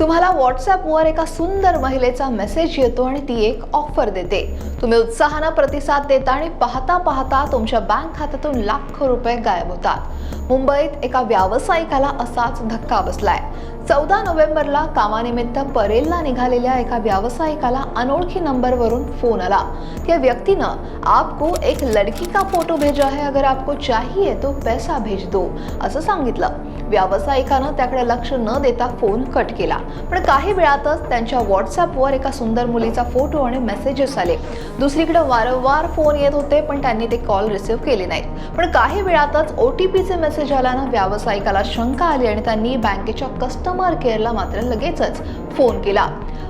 तुम्हाला व्हॉट्सॲपवर एका सुंदर महिलेचा मेसेज येतो आणि ती एक ऑफर देते. तुम्ही उत्साहानं प्रतिसाद देता आणि पाहता पाहता तुमच्या बँक खात्यातून लाखो रुपये गायब होतात. मुंबईत एका व्यावसायिकाला असाच धक्का बसलाय. चौदा नोव्हेंबरला कामानिमित्त परेलला निघालेल्या एका व्यावसायिकाला अनोळखी नंबरवरून फोन आला. त्या व्यक्तीनं आपको एक लड़की का फोटो भेजा है अगर आपको चाहिए तो पैसा भेज दो असं सांगितलं. व्यावसायिकानं त्याकडे लक्ष न देता फोन कट केला. पण काही वेळातच त्यांच्या व्हॉट्सअपवर एका सुंदर मुलीचा फोटो आणि मेसेजेस आले. दुसरीकडे वारंवार फोन येत होते पण त्यांनी ते कॉल रिसिव्ह केले नाहीत. पण काही वेळातच ओ टी पीचे मेसेज आल्यानं व्यावसायिकाला शंका आली आणि त्यांनी बँकेच्या कस्टमर केअरला मात्र लगेचच फोन केला.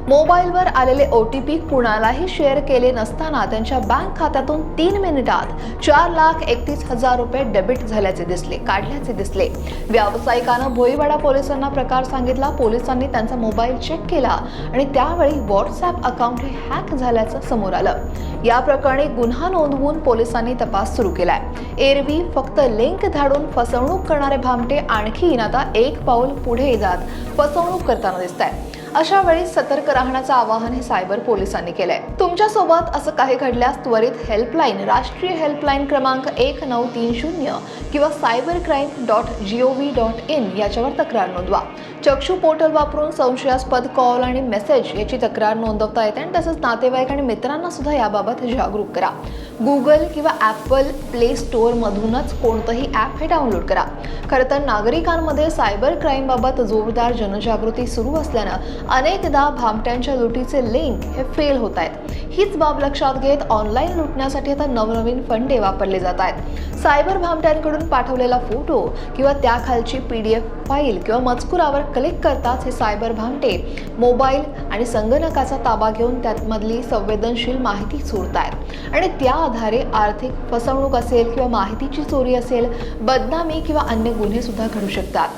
मोबाईलवर आलेले ओ टी पी कुणालाही शेअर केले नसताना त्यांच्या बँक खात्यातून तीन मिनिटात चार लाख एकतीस हजार रुपये डेबिट झाल्याचे दिसले काढल्याचे दिसले. व्यावसायिकानं भोईवाडा पोलिसांना प्रकार सांगितला पोलिसांनी त्यांचा मोबाईल चेक केला आणि त्यावेळी व्हॉट्सॲप अकाउंट हे हॅक झाल्याचं समोर आलं. या प्रकरणी गुन्हा नोंदवून पोलिसांनी तपास सुरू केलाय. एरवी फक्त लिंक धाडून फसवणूक करणारे भामटे आणखीन आता एक पाऊल पुढे जात फसवणूक करताना दिसत आहे अशा वेळी सतर्क राहण्याचं आवाहन हे सायबर पोलिसांनी केलंय. तुमच्यासोबत असं काही घडल्यास त्वरित हेल्पलाईन राष्ट्रीय हेल्पलाईन क्रमांक एक नऊ तीन शून्य किंवा cyber crime dot G O V dot in याच्यावर तक्रार नोंदवा. चक्षू पोर्टल वापरून संशयास्पद कॉल आणि मेसेज याची तक्रार नोंदवता येते आणि तसंच नातेवाईक आणि मित्रांना सुद्धा याबाबत जागरूक करा. गुगल किंवा ॲपल प्ले स्टोअरमधूनच कोणतंही ॲप हे डाउनलोड करा. खरं तर नागरिकांमध्ये सायबर क्राईमबाबत जोरदार जनजागृती सुरू असल्यानं अनेकदा भामट्यांच्या लुटीचे लिंक हे फेल होत आहेत. हीच बाब लक्षात घेत ऑनलाईन लुटण्यासाठी आता नवनवीन फंडे वापरले जात आहेत. सायबर भामट्यांकडून पाठवलेला फोटो किंवा त्याखालची पी डी एफ फाईल किंवा मजकुरावर क्लिक करताच हे सायबर भामटे मोबाईल आणि संगणकाचा ताबा घेऊन त्यामधली संवेदनशील माहिती चोरतायत आणि त्या आधारे आर्थिक फसवणूक असेल किंवा माहितीची चोरी असेल बदनामी किंवा अन्य गुन्हेसुद्धा घडू शकतात.